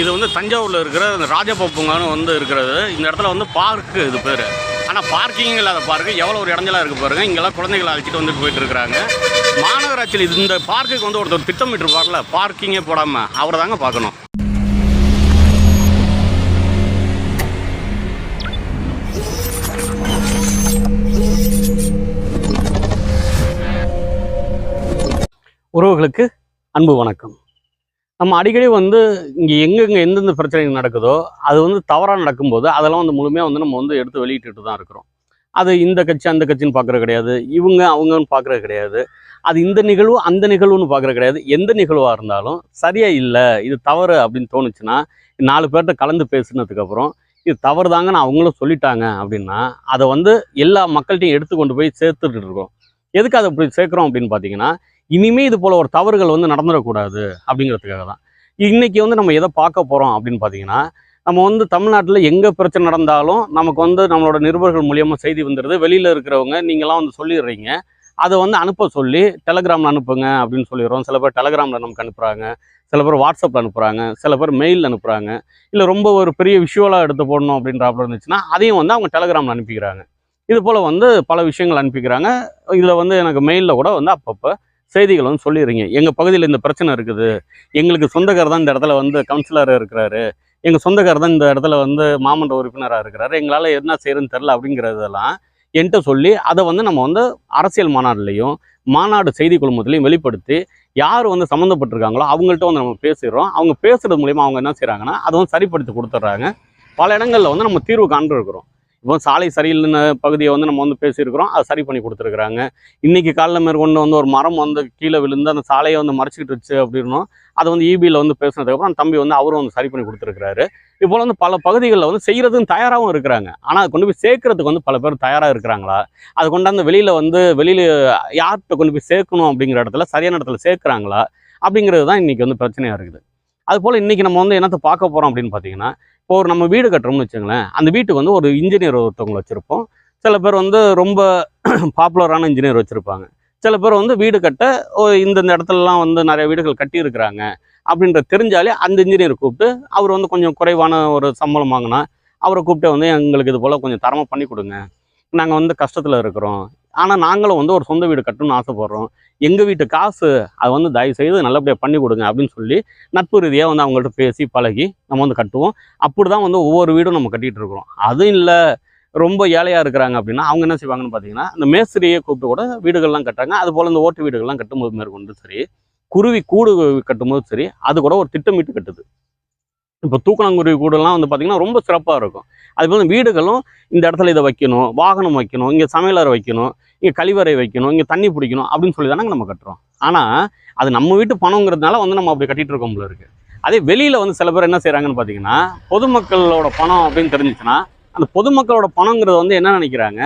இது வந்து தஞ்சாவூரில் இருக்கிற இந்த ராஜபப்புங்கன்னு வந்து இருக்கிறது. இந்த இடத்துல வந்து பார்க்கு இது பேர். ஆனால் பார்க்கிங் இல்லாத பார்க்கு எவ்வளோ ஒரு இடஞ்சலாக இருக்குது பாருங்கள் இங்கெல்லாம் குழந்தைகளை அழைச்சிட்டு வந்துட்டு போயிட்டு இருக்கிறாங்க. மாநகராட்சியில் இந்த பார்க்குக்கு வந்து ஒருத்தர் திட்டமிட்டுருப்பார்ல பார்க்கிங்கே போடாமல் அவரை தாங்க பார்க்கணும். உறவுகளுக்கு அன்பு வணக்கம். நம்ம அடிக்கடி வந்து இங்கே எங்கெங்கே எந்தெந்த பிரச்சனைகள் நடக்குதோ அது வந்து தவறாக நடக்கும்போது அதெல்லாம் வந்து முழுமையாக வந்து நம்ம வந்து எடுத்து வெளியிட்டுட்டு தான் இருக்கிறோம். அது இந்த கட்சி அந்த கட்சின்னு பார்க்குறது கிடையாது. இவங்க அவங்கன்னு பார்க்குறது கிடையாது. அது இந்த நிகழ்வு அந்த நிகழ்வுன்னு பார்க்குறது கிடையாது. எந்த நிகழ்வாக இருந்தாலும் சரியாக இல்லை இது தவறு அப்படின்னு தோணுச்சுன்னா நாலு பேர்கிட்ட கலந்து பேசுனதுக்கப்புறம் இது தவறு தாங்கன்னு அவங்களும் சொல்லிட்டாங்க அப்படின்னா அதை வந்து எல்லா மக்கள்கிட்டையும் எடுத்து கொண்டு போய் சேர்த்துட்டு இருக்கோம். எதுக்கு அதை அப்படி சேர்க்குறோம் அப்படின்னு பார்த்தீங்கன்னா இனிமே இது போல ஒரு தவறுகள் வந்து நடந்துடக்கூடாது அப்படிங்கிறதுக்காக தான் இன்னைக்கு வந்து நம்ம எதை பார்க்க போகிறோம் அப்படின்னு பார்த்தீங்கன்னா நம்ம வந்து தமிழ்நாட்டில் எங்கே பிரச்சனை நடந்தாலும் நமக்கு வந்து நம்மளோட நிருபர்கள் மூலியமாக செய்தி வந்துடுது. வெளியில் இருக்கிறவங்க நீங்களாம் வந்து சொல்லிடுறீங்க. அதை வந்து அனுப்ப சொல்லி டெலகிராமில் அனுப்புங்க அப்படின்னு சொல்லிடுறோம். சில பேர் டெலகிராமில் நமக்கு அனுப்புகிறாங்க சில பேர் வாட்ஸ்அப்பில் அனுப்புகிறாங்க சில பேர் மெயிலில் அனுப்புகிறாங்க இல்லை ரொம்ப ஒரு பெரிய விஷுவலாக எடுத்து போடணும் அப்படின்றாப்புல இருந்துச்சுன்னா அதையும் வந்து அவங்க டெலகிராமில் அனுப்பிக்கிறாங்க. இது போல் வந்து பல விஷயங்கள் அனுப்பிக்கிறாங்க. இதில் வந்து எனக்கு மெயிலில் கூட வந்து அப்பப்போ செய்திகள் வந்து சொல்லிடுறீங்க. எங்கள் பகுதியில் இந்த பிரச்சனை இருக்குது. எங்களுக்கு சொந்தக்கார் தான் இந்த இடத்துல வந்து கவுன்சிலர் இருக்கிறாரு. எங்கள் சொந்தக்காரர் தான் இந்த இடத்துல வந்து மாமன்ற உறுப்பினராக இருக்கிறாரு. எங்களால் என்ன செய்யறதுன்னு தெரில அப்படிங்கிறதெல்லாம் என்கிட்ட சொல்லி அதை வந்து நம்ம வந்து அரசியல் மாநாடுலேயும் மாநாடு செய்தி குழுமத்துலையும் வெளிப்படுத்தி யார் வந்து சம்மந்தப்பட்டிருக்காங்களோ அவங்கள்ட்ட வந்து நம்ம பேசிடுறோம். அவங்க பேசுறது மூலிமா அவங்க என்ன செய்கிறாங்கன்னா அதை வந்து சரிப்படுத்தி கொடுத்துட்றாங்க. பல இடங்களில் வந்து நம்ம தீர்வு காண்டிருக்கிறோம் இப்போ சாலை சரியில்லைன்னு பகுதியை வந்து நம்ம வந்து பேசியிருக்கிறோம் அதை சரி பண்ணி கொடுத்துருக்குறாங்க. இன்றைக்கி காலைல மேற்கொண்டு வந்து ஒரு மரம் வந்து கீழே விழுந்து அந்த சாலையை வந்து மறைச்சிக்கிட்டுருச்சு அப்படின்னும் அதை வந்து இபியில் வந்து பேசினதுக்கப்புறம் அந்த தம்பி வந்து அவரும் வந்து சரி பண்ணி கொடுத்துருக்குறாரு. இப்போ வந்து பல பகுதிகளில் வந்து செய்கிறதுக்கும் தயாராகவும் இருக்கிறாங்க. ஆனால் கொண்டு போய் சேர்க்கறதுக்கு வந்து பல பேர் தயாராக இருக்கிறாங்களா? அது கொண்டாந்து வெளியில் வந்து வெளியில் யார்கிட்ட கொண்டு போய் சேர்க்கணும் அப்படிங்கிற இடத்துல சரியான இடத்துல சேர்க்குறாங்களா? அப்படிங்கிறது தான் இன்றைக்கி வந்து பிரச்சனையாக இருக்குது. அதுபோல் இன்றைக்கி நம்ம வந்து என்னத்தை பார்க்க போகிறோம் அப்படின்னு பார்த்தீங்கன்னா இப்போ ஒரு நம்ம வீடு கட்டுறோம்னு வச்சுங்களேன் அந்த வீட்டுக்கு வந்து ஒரு இன்ஜினியர் ஒருத்தவங்க வச்சுருப்போம். சில பேர் வந்து ரொம்ப பாப்புலரான இன்ஜினியர் வச்சுருப்பாங்க. சில பேர் வந்து வீடு கட்ட ஓ, இந்தந்த இடத்துலலாம் வந்து நிறைய வீடுகள் கட்டியிருக்கிறாங்க அப்படின்ற தெரிஞ்சாலே அந்த இன்ஜினியர் கூப்பிட்டு அவர் வந்து கொஞ்சம் குறைவான ஒரு சம்பளம் வாங்கினா அவரை கூப்பிட்டு வந்து எங்களுக்கு இது போல் கொஞ்சம் தரமாக பண்ணி கொடுங்க. நாங்கள் வந்து கஷ்டத்தில் இருக்கிறோம். ஆனால் நாங்களும் வந்து ஒரு சொந்த வீடு கட்டணும்னு ஆசைப்பட்றோம். எங்கள் வீட்டு காசு அதை வந்து தயவு செய்து நல்லபடியாக பண்ணி கொடுங்க அப்படின்னு சொல்லி நட்பு ரீதியாக வந்து அவங்கள்ட்ட பேசி பழகி நம்ம வந்து கட்டுவோம். அப்படி தான் வந்து ஒவ்வொரு வீடும் நம்ம கட்டிகிட்டு இருக்கிறோம். அதுவும் இல்லை ரொம்ப ஏழையாக இருக்கிறாங்க அப்படின்னா அவங்க என்ன செய்வாங்கன்னு பார்த்தீங்கன்னா அந்த மேஸ்திரியை கூப்பிட்டு கூட வீடுகள்லாம் கட்டுறாங்க. அது போல் இந்த ஓட்டு வீடுகள்லாம் கட்டும்போது மேற்கொண்டு சரி குருவி கூடு கட்டும்போது சரி அது கூட ஒரு திட்டமிட்டு கட்டுது. இப்போ தூக்கணாங்குருவி கூடெல்லாம் வந்து பார்த்திங்கன்னா ரொம்ப சிறப்பாக இருக்கும். அது போல் வீடுகளும் இந்த இடத்துல இதை வைக்கணும் வாகனம் வைக்கணும் இங்கே சமையலறை வைக்கணும் இங்கே கழிவறை வைக்கணும் இங்கே தண்ணி பிடிக்கணும் அப்படின்னு சொல்லி தானே நம்ம கட்டுறோம். ஆனால் அது நம்ம வீட்டு பணங்கிறதுனால வந்து நம்ம அப்படி கட்டிட்டு இருக்கோம் போல இருக்குது அதே வெளியில் வந்து சில பேர் என்ன செய்கிறாங்கன்னு பார்த்தீங்கன்னா பொதுமக்களோட பணம் அப்படின்னு தெரிஞ்சிச்சுன்னா அந்த பொதுமக்களோட பணங்கிறது வந்து என்ன நினைக்கிறாங்க?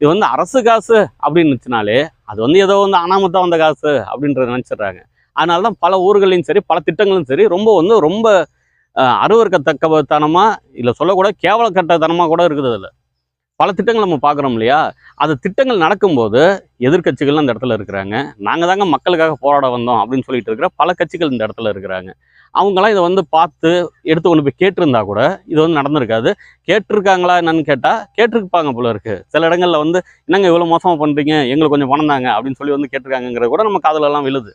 இது வந்து அரசு காசு அப்படின்னு இருந்துச்சுனாலே அது வந்து ஏதோ வந்து அனாமத்தா வந்த காசு அப்படின்றத நினச்சிடுறாங்க. அதனால தான் பல ஊர்களையும் சரி பல திட்டங்களும் சரி ரொம்ப வந்து ரொம்ப அருவறுக்கத்தக்கத்தனமாக இல்லை சொல்லக்கூட கேவலக்கட்டத்தனமாக கூட இருக்குது அதில். பல திட்டங்கள் நம்ம பார்க்குறோம் இல்லையா? அது திட்டங்கள் நடக்கும்போது எதிர்க்கட்சிகள் அந்த இடத்துல இருக்கிறாங்க. நாங்கள் தாங்க மக்களுக்காக போராட வந்தோம் அப்படின்னு சொல்லிட்டு இருக்கிற பல கட்சிகள் இந்த இடத்துல இருக்கிறாங்க. அவங்களாம் இதை வந்து பார்த்து எடுத்து கொண்டு போய் கேட்டிருந்தா கூட இது வந்து நடந்திருக்காது. கேட்டிருக்காங்களா என்னன்னு கேட்டால் கேட்டிருப்பாங்க போல இருக்கு. சில இடங்களில் வந்து என்னங்க இவ்வளோ மோசமாக பண்ணுறீங்க எங்களுக்கு கொஞ்சம் பணம் தாங்க அப்படின்னு சொல்லி வந்து கேட்டிருக்காங்கிறது கூட நம்ம காதலெல்லாம் விழுது.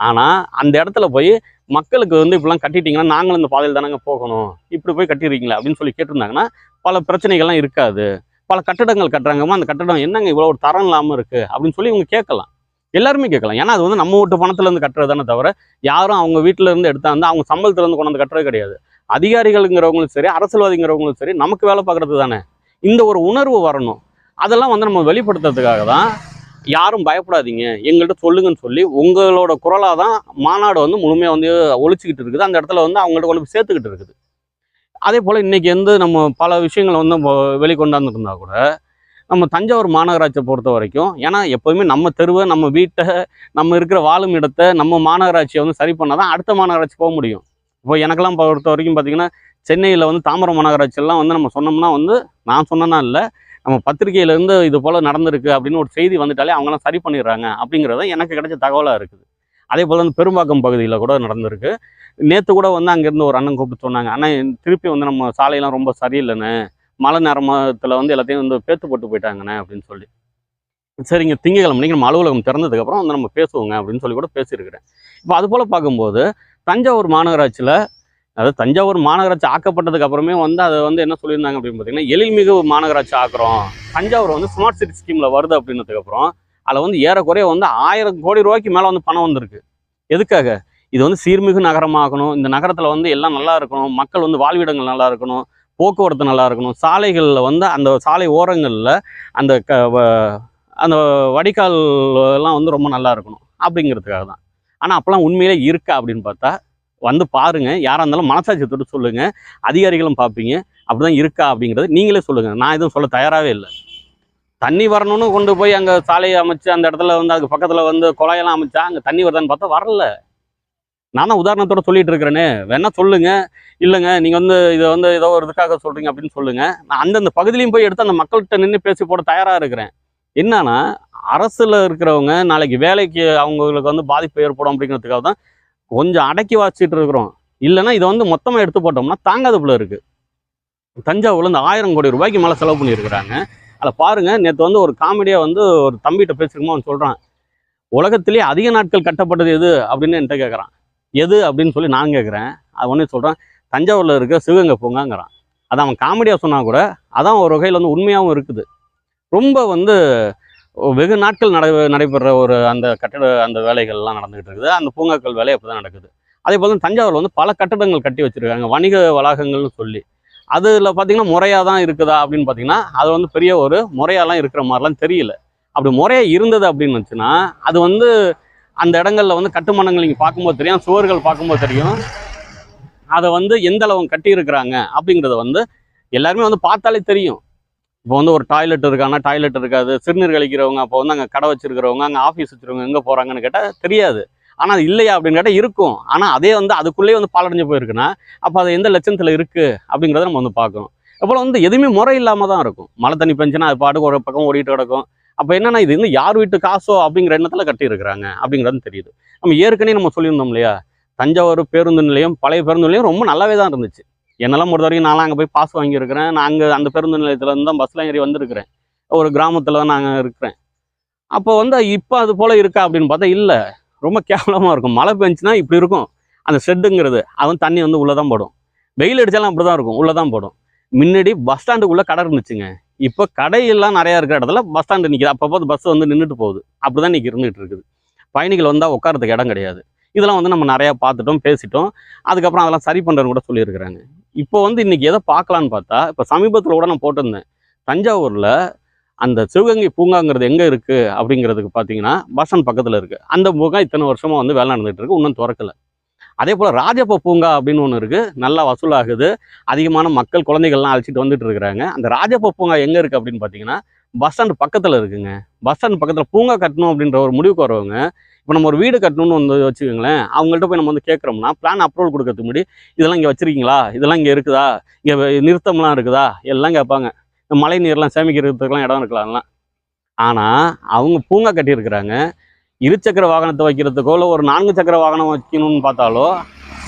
ஆனால் அந்த இடத்துல போய் மக்களுக்கு வந்து இப்படிலாம் கட்டிட்டீங்கன்னா நாங்களும் இந்த பாதையில் தானங்க போகணும். இப்படி போய் கட்டிடுறீங்களா அப்படின்னு சொல்லி கேட்டிருந்தாங்கன்னா பல பிரச்சனைகள்லாம் இருக்காது. பல கட்டடங்கள் கட்டுறாங்கம்மா அந்த கட்டடம் என்னங்க இவ்வளோ ஒரு தரம் இல்லாமல் இருக்குது அப்படின்னு சொல்லி இவங்க கேட்கலாம். எல்லாருமே கேட்கலாம். ஏன்னா அது வந்து நம்ம வீட்டு பணத்துலேருந்து கட்டுறது தானே தவிர யாரும் அவங்க வீட்டிலேருந்து எடுத்தாந்து அவங்க சம்பளத்துலேருந்து கொண்டு கட்டுறது கிடையாது. அதிகாரிகளுங்கிறவங்களும் சரி அரசியல்வாதிங்கிறவங்களும் சரி நமக்கு வேலை பார்க்கறது தானே. இந்த ஒரு உணர்வு வரணும். அதெல்லாம் வந்து நம்ம வெளிப்படுத்துறதுக்காக தான் யாரும் பயப்படாதீங்க. எங்கள்கிட்ட சொல்லுங்கன்னு சொல்லி உங்களோட குரலாக தான் மாநாடு வந்து முழுமையாக வந்து ஒழிச்சிக்கிட்டு இருக்குது. அந்த இடத்துல வந்து அவங்கள்ட்ட கொண்டு போய் சேர்த்துக்கிட்டு இருக்குது. அதே போல் இன்றைக்கி வந்து நம்ம பல விஷயங்களை வந்து நம்ம வெளிக்கொண்டாந்துருந்தா கூட நம்ம தஞ்சாவூர் மாநகராட்சியை பொறுத்த வரைக்கும் ஏன்னா எப்போதுமே நம்ம தெருவை நம்ம வீட்டை நம்ம இருக்கிற வாழும் இடத்தை நம்ம மாநகராட்சியை வந்து சரி பண்ணால் தான் அடுத்த மாநகராட்சி போக முடியும். இப்போ எனக்கெல்லாம் பொறுத்த வரைக்கும் பார்த்தீங்கன்னா சென்னையில் வந்து தாம்பரம் மாநகராட்சியெல்லாம் வந்து நம்ம சொன்னோம்னா வந்து நான் சொன்னேன்னா இல்லை நம்ம பத்திரிகையிலேருந்து இது போல் நடந்திருக்கு அப்படின்னு ஒரு செய்தி வந்துட்டாலே அவங்களாம் சரி பண்ணிடுறாங்க அப்படிங்கிறது எனக்கு கிடைச்ச தகவலாக இருக்குது. அதே போல் வந்து பெரும்பாக்கம் பகுதியில் கூட நடந்திருக்கு. நேற்று கூட வந்து அங்கேருந்து ஒரு அண்ணன் கூப்பிட்டு சொன்னாங்க ஆனால் திருப்பி வந்து நம்ம சாலையெல்லாம் ரொம்ப சரியில்லைண்ணே. மழை நேரத்தில் வந்து எல்லாத்தையும் வந்து பேத்து போட்டு போயிட்டாங்கண்ணே அப்படின்னு சொல்லி. சரிங்க திங்கக்கிழமை அன்னைக்கு நம்ம அலுவலகம் திறந்ததுக்கப்புறம் வந்து நம்ம பேசுவோங்க அப்படின்னு சொல்லி கூட பேசியிருக்கிறேன். இப்போ அது போல் பார்க்கும்போது தஞ்சாவூர் மாநகராட்சியில் அதாவது தஞ்சாவூர் மாநகராட்சி ஆக்கப்பட்டதுக்கு அப்புறமே வந்து அதை வந்து என்ன சொல்லியிருந்தாங்க அப்படின்னு பார்த்தீங்கன்னா எழில்மிகு மாநகராட்சி ஆக்குறோம். தஞ்சாவூர் வந்து ஸ்மார்ட் சிட்டி ஸ்கீமில் வருது அப்படின்னதுக்கப்புறம் அதில் வந்து ஏறக்குறைய வந்து ஆயிரம் கோடி ரூபாய்க்கு மேலே வந்து பணம் வந்திருக்கு. எதுக்காக? இது வந்து சீர்மிகு நகரமாகணும். இந்த நகரத்தில் வந்து எல்லாம் நல்லா இருக்கணும். மக்கள் வந்து வாழ்விடங்கள் நல்லா இருக்கணும். போக்குவரத்து நல்லா இருக்கணும். சாலைகளில் வந்து அந்த சாலை ஓரங்களில் அந்த க வ- அந்த வடிகால் எல்லாம் வந்து ரொம்ப நல்லா இருக்கணும். அப்படிங்கிறதுக்காக தான் ஆனால் அப்போல்லாம் உண்மையிலே இருக்கா அப்படின்னு பார்த்தா வந்து பாருங்க. யாராக இருந்தாலும் மனசாட்சி தொட்டு சொல்லுங்கள் அதிகாரிகளும் பார்ப்பீங்க அப்படிதான் இருக்கா அப்படிங்கிறது நீங்களே சொல்லுங்கள் நான் எதுவும் சொல்ல தயாராகவே இல்லை. தண்ணி வரணும்னு கொண்டு போய் அங்கே சாலையை அமைச்சு அந்த இடத்துல வந்து அதுக்கு பக்கத்தில் வந்து குழாயெல்லாம் அமைச்சா அங்கே தண்ணி வருதான்னு பார்த்தா வரல. நான் தான் உதாரணத்தோட சொல்லிட்டு இருக்கிறேனே. வேணா சொல்லுங்க. இல்லைங்க நீங்கள் வந்து இதை வந்து ஏதோ ஒரு இதுக்காக சொல்றீங்க அப்படின்னு சொல்லுங்க. நான் அந்தந்த பகுதியிலையும் போய் எடுத்து அந்த மக்கள்கிட்ட நின்று பேசி போட தயாராக இருக்கிறேன். என்னன்னா அரசில் இருக்கிறவங்க நாளைக்கு வேலைக்கு அவங்களுக்கு வந்து பாதிப்பு ஏற்படும் அப்படிங்கிறதுக்காக தான் கொஞ்சம் அடக்கி வாசிச்சுட்டு இருக்கிறோம். இல்லைன்னா இதை வந்து மொத்தமாக எடுத்து போட்டோம்னா தாங்காத போல இருக்குது தஞ்சாவூரில் இந்த ஆயிரம் கோடி ரூபாய்க்கு மேலே செலவு பண்ணியிருக்கிறாங்க. அதில் பாருங்கள் நேற்று வந்து ஒரு காமெடியாக வந்து ஒரு தம்பிகிட்ட பேசிருக்கோமோ அவன் சொல்கிறான் உலகத்திலேயே அதிக நாட்கள் கட்டப்பட்டது எது? அப்படின்னு என்கிட்ட கேட்குறான் எது? அப்படின்னு சொல்லி நான் கேட்குறேன் அது ஒன்றே சொல்கிறான் தஞ்சாவூரில் இருக்க சிவகங்கை பூங்காங்கிறான். அதை அவன் காமெடியாக சொன்னால் கூட அதான் ஒரு வகையில் வந்து உண்மையாகவும் இருக்குது. ரொம்ப வந்து வெகு நாட்கள் நடை நடைபெற ஒரு அந்த கட்டட அந்த வேலைகள்லாம் நடந்துகிட்டு இருக்குது. அந்த பூங்காக்கள் வேலை அப்படி தான் நடக்குது. அதே போல் தஞ்சாவூரில் வந்து பல கட்டடங்கள் கட்டி வச்சுருக்காங்க. வணிக வளாகங்கள்னு சொல்லி. அதில் பார்த்தீங்கன்னா முறையாக தான் இருக்குதா அப்படின்னு பார்த்தீங்கன்னா அது வந்து பெரிய ஒரு முறையாலாம் இருக்கிற மாதிரிலாம் தெரியல. அப்படி முறையாக இருந்தது அப்படின்னு வச்சுன்னா அது வந்து அந்த இடங்கள்ல வந்து கட்டுமானங்கள் நீங்கள் பார்க்கும்போது தெரியும். சுவர்கள் பார்க்கும்போது தெரியும். அதை வந்து எந்த அளவு கட்டியிருக்கிறாங்க அப்படிங்கிறத வந்து எல்லாருமே வந்து பார்த்தாலே தெரியும். இப்போ வந்து ஒரு டாய்லெட் இருக்காங்கன்னா டாய்லெட் இருக்காது. சிறுநீர் கழிக்கிறவங்க அப்போ வந்து அங்கே கடை வச்சிருக்கிறவங்க அங்கே ஆஃபீஸ் வச்சுருவங்க எங்கே போகிறாங்கன்னு கேட்டால் தெரியாது. ஆனால் அது இல்லையா அப்படின்னு கேட்டால் இருக்கும். ஆனால் அதே வந்து அதுக்குள்ளேயே வந்து பாலடைஞ்சு போயிருக்குன்னா அப்போ அது எந்த லட்சத்தில் இருக்குது அப்படிங்கிறத நம்ம வந்து பார்க்கணும். அப்புறம் வந்து எதுவுமே முறை இல்லாமல் தான் இருக்கும். மழை தண்ணி பெஞ்சுன்னா அது பாட்டுக்கு ஒரு பக்கம் ஓடிட்டு கிடக்கும். அப்போ என்னன்னா இது வந்து யார் வீட்டு காசோ அப்படிங்கிற எண்ணத்தில் கட்டியிருக்கிறாங்க அப்படிங்கிறது தெரியுது. நம்ம ஏற்கனவே நம்ம சொல்லியிருந்தோம் இல்லையா? தஞ்சாவூர் பேருந்து நிலையம் பழைய பேருந்து நிலையம் ரொம்ப நல்லாவே தான் இருந்துச்சு. என்னெல்லாம் பொறுத்த வரைக்கும் நான்லாம் அங்கே போய் பாஸ் வாங்கியிருக்கிறேன். நான் அங்கே அந்த பேருந்து நிலையத்தில் இருந்து தான் பஸ்ஸில் ஏறி வந்திருக்கிறேன். ஒரு கிராமத்தில் தான் நாங்கள் இருக்கிறேன். அப்போ வந்து இப்போ அது போல் இருக்கா அப்படின்னு பார்த்தா இல்லை. ரொம்ப கேவலமாக இருக்கும். மழை பெஞ்சுன்னா இப்படி இருக்கும். அந்த ஷெட்டுங்கிறது அவன் தண்ணி வந்து உள்ளே தான் போடும். வெயில் அடித்தாலும் அப்படி தான் இருக்கும். உள்ளே தான் போடும். முன்னாடி பஸ் ஸ்டாண்டுக்குள்ளே கடை இருந்துச்சுங்க. இப்போ கடையெல்லாம் நிறையா இருக்கிற இடத்துல பஸ் ஸ்டாண்டு நிற்கிது அப்பப்போ பஸ் வந்து நின்றுட்டு போகுது. அப்படி தான் இன்றைக்கி இருந்துகிட்டு இருக்குது. பயணிகள் வந்தால் உட்காரத்துக்கு இடம் கிடையாது. இதெல்லாம் வந்து நம்ம நிறையா பார்த்துட்டோம் பேசிட்டோம். அதுக்கப்புறம் அதெல்லாம் சரி பண்ணுறதுன்னு கூட சொல்லியிருக்கிறாங்க. இப்போ வந்து இன்னைக்கு எதை பார்க்கலான்னு பார்த்தா இப்போ சமீபத்தில் கூட நான் போட்டிருந்தேன். தஞ்சாவூரில் அந்த சிவகங்கை பூங்காங்கிறது எங்கே இருக்குது அப்படிங்கிறதுக்கு பார்த்தீங்கன்னா பஸ் ஸ்டாண்ட் பக்கத்தில் இருக்குது அந்த பூங்கா இத்தனை வருஷமாக வந்து வேலை நடந்துகிட்டு இருக்கு இன்னும் திறக்கல. அதே போல் ராஜப்ப பூங்கா அப்படின்னு ஒன்று இருக்குது நல்லா வசூலாகுது. அதிகமான மக்கள் குழந்தைகள்லாம் அழைச்சிட்டு வந்துட்டு இருக்கிறாங்க. அந்த ராஜப்ப பூங்கா எங்கே இருக்குது அப்படின்னு பார்த்தீங்கன்னா பஸ் ஸ்டாண்ட் பக்கத்தில் இருக்குங்க. பஸ் ஸ்டாண்ட் பக்கத்தில் பூங்கா கட்டணும் அப்படின்ற ஒரு முடிவுக்கு வரவங்க இப்போ நம்ம ஒரு வீடு கட்டணும்னு வந்து வச்சுக்கோங்களேன் அவங்கள்ட்ட போய் நம்ம வந்து கேட்குறோம்னா பிளான் அப்ரூவல் கொடுக்கறதுக்கு முன்னாடி இதெல்லாம் இங்கே வச்சிருக்கீங்களா? இதெல்லாம் இங்கே இருக்குதா? இங்கே நிறுத்தம்லாம் இருக்குதா? எல்லாம் கேட்பாங்க. இந்த மழை நீர்லாம் சேமிக்கிறதுக்கெல்லாம் இடம் இருக்கலாம்லாம் ஆனால் அவங்க பூங்கா கட்டியிருக்கிறாங்க. இருசக்கர வாகனத்தை வைக்கிறதுக்கோ இல்லை ஒரு நான்கு சக்கர வாகனம் வைக்கணும்னு பார்த்தாலோ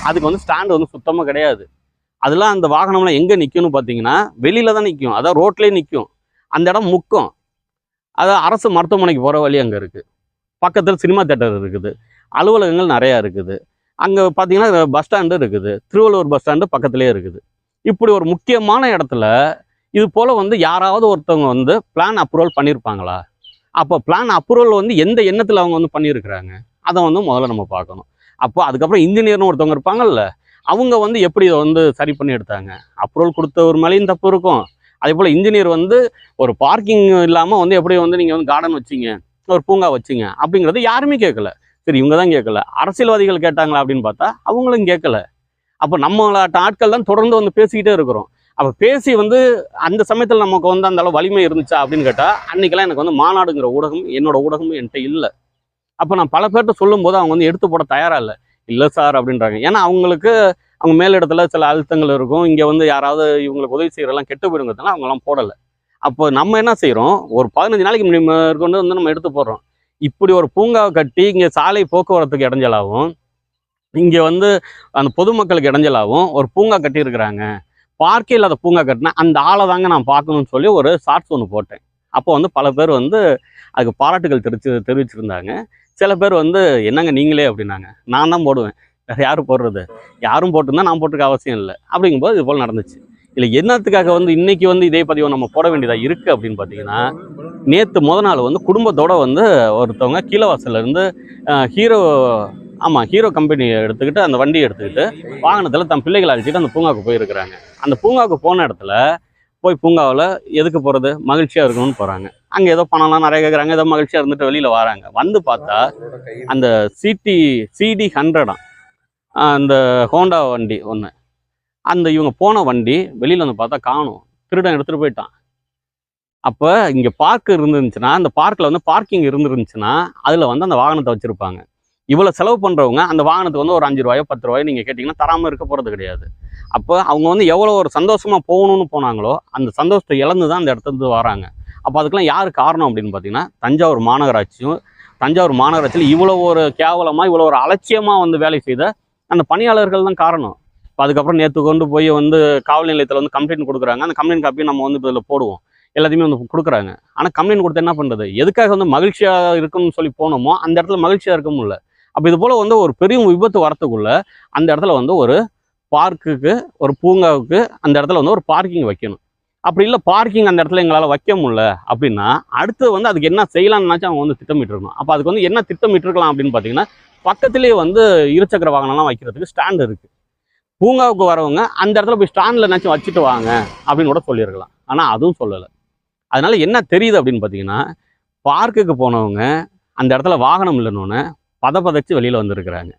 அதுக்கு வந்து ஸ்டாண்டு வந்து சுத்தமாக கிடையாது. அதெல்லாம் அந்த வாகனம்லாம் எங்கே நிற்கும்னு பார்த்தீங்கன்னா வெளியில தான் நிற்கும் அதான் ரோட்லேயே நிற்கும் அந்த இடம் முக்கம். அது அரசு மருத்துவமனைக்கு போகிற வழி அங்கே இருக்குது பக்கத்தில் சினிமா தேட்டர் இருக்குது. அலுவலகங்கள் நிறையா இருக்குது. அங்கே பார்த்தீங்கன்னா பஸ் ஸ்டாண்டு இருக்குது. திருவள்ளூர் பஸ் ஸ்டாண்டு பக்கத்துலேயே இருக்குது. இப்படி ஒரு முக்கியமான இடத்துல இது போல் வந்து யாராவது ஒருத்தவங்க வந்து பிளான் அப்ரூவல் பண்ணியிருப்பாங்களா அப்போ பிளான் அப்ரூவல் வந்து எந்த எண்ணத்தில் அவங்க வந்து பண்ணியிருக்கிறாங்க அதை வந்து முதல்ல நம்ம பார்க்கணும். அப்போ அதுக்கப்புறம் இன்ஜினியர்னு ஒருத்தவங்க இருப்பாங்கல்ல அவங்க வந்து எப்படி இதை வந்து சரி பண்ணி எடுத்தாங்க? அப்ரூவல் கொடுத்த ஒரு மேலேயும் தப்பு இருக்கும். அதே போல் இன்ஜினியர் வந்து ஒரு பார்க்கிங் இல்லாமல் வந்து எப்படி வந்து நீங்கள் வந்து கார்டன் வச்சீங்க ஒரு பூங்கா வச்சீங்க அப்படிங்கிறது யாருமே கேட்கல. சரி இவங்க தான் கேட்கல. அரசியல்வாதிகள் கேட்டாங்களா அப்படின்னு பார்த்தா அவங்களும் கேட்கல. அப்போ நம்மளாட்ட ஆட்கள் தான் தொடர்ந்து வந்து பேசிக்கிட்டே இருக்கிறோம். அப்போ பேசி வந்து அந்த சமயத்தில் நமக்கு வந்து அந்த அளவு வலிமை இருந்துச்சா அப்படின்னு கேட்டால் அன்னைக்கெல்லாம் எனக்கு வந்து மாநாடுங்கிற ஊடகம் என்னோட ஊடகமும் என்கிட்ட இல்லை. அப்போ நான் பல பேர்கிட்ட சொல்லும்போது அவங்க வந்து எடுத்து போட தயாராக இல்லை. இல்லை சார் அப்படின்றாங்க. ஏன்னா அவங்களுக்கு அவங்க மேலிடத்துல சில அழுத்தங்கள் இருக்கும். இங்கே வந்து யாராவது இவங்களுக்கு உதவி செய்கிறெல்லாம் கெட்டு போயிடுங்கிறதுனால அவங்களாம் போடலை. அப்போ நம்ம என்ன செய்கிறோம் ஒரு பதினஞ்சு நாளைக்கு முன்னாடி கொண்டு வந்து நம்ம எடுத்து போடுறோம். இப்படி ஒரு பூங்காவை கட்டி இங்கே சாலை போக்குவரத்துக்கு இடைஞ்சலாகவும் இங்கே வந்து அந்த பொதுமக்களுக்கு இடைஞ்சலாகவும் ஒரு பூங்கா கட்டியிருக்கிறாங்க. பார்க்கே இல்லாத பூங்கா கட்டினா அந்த ஆளை தாங்க நான் பார்க்கணும்னு சொல்லி ஒரு ஷார்ட்ஸ் ஒன்று போட்டேன். அப்போ வந்து பல பேர் வந்து அதுக்கு பாராட்டுகள் தெரிவிச்சு தெரிவிச்சிருந்தாங்க. சில பேர் வந்து என்னங்க நீங்களே? அப்படின்னாங்க. நான் தான் போடுவேன். வேறு யாரும் போடுறது? யாரும் போட்டிருந்தா நான் போட்டுக்க அவசியம் இல்லை. அப்படிங்கும்போது இது போல் நடந்துச்சு. இல்லை என்னத்துக்காக வந்து இன்றைக்கி வந்து இதே பதிவு நம்ம போட வேண்டியதாக இருக்குது அப்படின்னு பார்த்தீங்கன்னா நேற்று முத நாள் வந்து குடும்பத்தோட வந்து ஒருத்தவங்க கீழவாசல்ல இருந்து ஹீரோ ஆமாம் ஹீரோ கம்பெனி எடுத்துக்கிட்டு அந்த வண்டியை எடுத்துக்கிட்டு வாகனத்தில் தன் பிள்ளைகளை அழைச்சிட்டு அந்த பூங்காவுக்கு போயிருக்கிறாங்க. அந்த பூங்காவுக்கு போன இடத்துல போய் பூங்காவில் எதுக்கு போகிறது மகிழ்ச்சியாக இருக்கணும்னு போகிறாங்க அங்கே ஏதோ பணம்லாம் நிறைய கேட்குறாங்க ஏதோ மகிழ்ச்சியாக இருந்துட்டு வெளியில் வராங்க. வந்து பார்த்தா அந்த சிடி சிடி ஹண்ட்ரடாம் அந்த ஹோண்டா வண்டி ஒன்று அந்த இவங்க போன வண்டி வெளியில் வந்து பார்த்தா காணும். திருடன் எடுத்துகிட்டு போயிட்டான். அப்போ இங்கே பார்க் இருந்துருந்துச்சுன்னா அந்த பார்க்கில் வந்து பார்க்கிங் இருந்துருந்துச்சுன்னா அதில் வந்து அந்த வாகனத்தை வச்சுருப்பாங்க. இவ்வளோ செலவு பண்ணுறவங்க அந்த வாகனத்துக்கு வந்து ஒரு அஞ்சு ரூபாயோ பத்து ரூபாயோ நீங்கள் கேட்டிங்கன்னா தராமல் இருக்க போகிறது கிடையாது. அப்போ அவங்க வந்து எவ்வளோ ஒரு சந்தோஷமாக போகணும்னு போனாங்களோ அந்த சந்தோஷத்தை இழந்து தான் அந்த இடத்துல இருந்து வராங்க. அப்போ அதுக்கெல்லாம் யார் காரணம் அப்படின்னு பார்த்தீங்கன்னா தஞ்சாவூர் மாநகராட்சியும் தஞ்சாவூர் மாநகராட்சியில் இவ்வளோ ஒரு கேவலமாக இவ்வளோ ஒரு அலட்சியமாக வந்து வேலை செய்த அந்த பணியாளர்கள் தான் காரணம். இப்போ அதுக்கப்புறம் நேற்று கொண்டு போய் வந்து காவல் நிலையத்தில் வந்து கம்ப்ளைண்ட் கொடுக்குறாங்க. அந்த கம்ப்ளைண்ட் காப்பியும் நம்ம வந்து இதில் போடுவோம். எல்லாத்தையுமே வந்து கொடுக்குறாங்க. ஆனால் கம்ப்ளைண்ட் கொடுத்து என்ன பண்ணுறது எதுக்காக வந்து மகிழ்ச்சியாக இருக்குன்னு சொல்லி போனோமோ அந்த இடத்துல மகிழ்ச்சியாக இருக்க முடியல. அப்போ இது போல் வந்து ஒரு பெரிய விபத்து வரத்துக்குள்ளே அந்த இடத்துல வந்து ஒரு பார்க்குக்கு ஒரு பூங்காவுக்கு அந்த இடத்துல வந்து ஒரு பார்க்கிங் வைக்கணும். அப்படி இல்லை பார்க்கிங் அந்த இடத்துல எங்களால் வைக்க முடியல அப்படின்னா அடுத்து வந்து அதுக்கு என்ன செய்யலாம்னாச்சும் அவங்க வந்து திட்டமிட்டுருக்கணும். அப்போ அதுக்கு வந்து என்ன திட்டமிட்டுருக்கலாம் அப்படின்னு பார்த்தீங்கன்னா பக்கத்துலேயே வந்து இருசக்கர வாகனம்லாம் வைக்கிறதுக்கு ஸ்டாண்ட் இருக்குது பூங்காவுக்கு வரவங்க அந்த இடத்துல போய் ஸ்டாண்டில் என்னச்சும் வச்சுட்டு வாங்க அப்படின்னு கூட சொல்லியிருக்கலாம். ஆனால் அதுவும் சொல்லலை. அதனால் என்ன தெரியுது அப்படின்னு பார்த்தீங்கன்னா பார்க்குக்கு போனவங்க அந்த இடத்துல வாகனம் இல்லைன்னு பதப்பதைச்சு வெளியில் வந்திருக்கிறாங்க.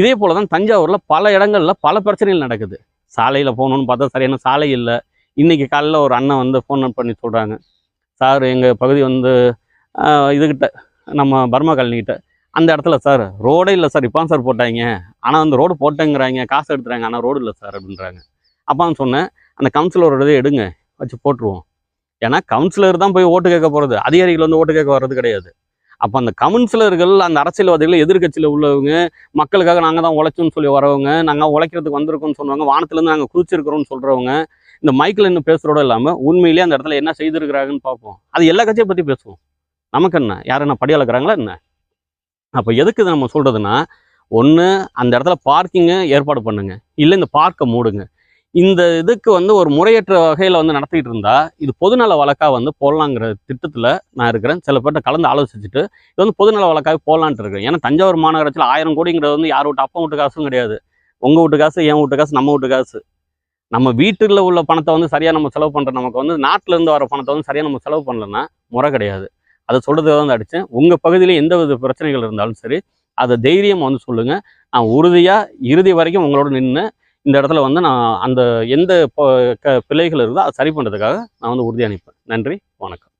இதே போல தான் தஞ்சாவூரில் பல இடங்கள்ல பல பிரச்சனைகள் நடக்குது. சாலையில் போகணுன்னு பார்த்தா சரியான சாலை இல்லை. இன்னைக்கு காலையில் ஒரு அண்ணன் வந்து ஃபோன் பண்ணி சொல்கிறாங்க சார் எங்கள் பகுதி வந்து இதுக்கிட்ட இதுகிட்ட நம்ம பர்மா காலனிக்கிட்ட அந்த இடத்துல சார் ரோடே இல்லை சார். இப்போ சார் போட்டாங்க. ஆனால் வந்து ரோடு போட்டேங்கிறாங்க. காசு எடுத்துறாங்க. ஆனால் ரோடு இல்லை சார் அப்படின்றாங்க. அப்பான்னு சொன்னேன் அந்த கவுன்சிலரோட இதை எடுங்க. வச்சு போட்டுருவோம். ஏன்னா கவுன்சிலர் தான் போய் ஓட்டு கேட்க போகிறது அதிகாரிகள் வந்து ஓட்டு கேட்க வர்றது கிடையாது. அப்போ அந்த கவுன்சிலர்கள் அந்த அரசியல்வாதிகள் எதிர்க்கட்சியில் உள்ளவங்க மக்களுக்காக நாங்கள் தான் உழைச்சோம்னு சொல்லி வரவங்க நாங்கள் உழைக்கிறதுக்கு வந்திருக்கோம்னு சொல்லுவாங்க வானத்துலேருந்து நாங்கள் குறிச்சிருக்கிறோம்னு சொல்கிறவங்க இந்த மைக்கில் இன்னும் பேசுகிறோட இல்லாமல் உண்மையிலேயே அந்த இடத்துல என்ன செய்திருக்கிறாங்கன்னு பார்ப்போம். அது எல்லா கட்சியை பற்றி பேசுவோம். நமக்கு என்ன? யார் என்ன படியாளக்கிறாங்களா என்ன? அப்போ எதுக்கு இதை நம்ம சொல்கிறதுனா ஒன்று அந்த இடத்துல பார்க்கிங்கு ஏற்பாடு பண்ணுங்க. இல்லை இந்த பார்க்கை மூடுங்க. இந்த இதுக்கு வந்து ஒரு முறையற்ற வகையில் வந்து நடத்திட்டு இருந்தா இது பொதுநல வழக்காக வந்து போடலாங்கிற திட்டத்தில் நான் இருக்கிறேன். சில பேர்ட்ட கலந்து ஆலோசிச்சுட்டு இது வந்து பொதுநல வழக்காக போடலான்ட்டு இருக்கேன். ஏன்னா தஞ்சாவூர் மாநகராட்சியில் ஆயிரம் கோடிங்கிறது வந்து யார் வீட்டு அப்பா வீட்டு காசும் கிடையாது. உங்கள் வீட்டு காசு என் வீட்டு காசு நம்ம வீட்டு காசு. நம்ம வீட்டில் உள்ள பணத்தை வந்து சரியாக நம்ம செலவு பண்ணுற நமக்கு வந்து நாட்டிலேருந்து வர பணத்தை வந்து சரியாக நம்ம செலவு பண்ணலன்னா முறை கிடையாது. அதை சொல்கிறதுக்கு வந்து அடித்தேன் உங்கள் பகுதியில் எந்த வித பிரச்சனைகள் இருந்தாலும் சரி அதை தைரியம் வந்து சொல்லுங்கள் நான் உறுதியாக இறுதி வரைக்கும் உங்களோட நின்று இந்த இடத்துல வந்து நான் அந்த எந்த பிழைகள் இருந்தால் அதை சரி பண்ணுறதுக்காக நான் வந்து உறுதி நிற்பேன். நன்றி வணக்கம்.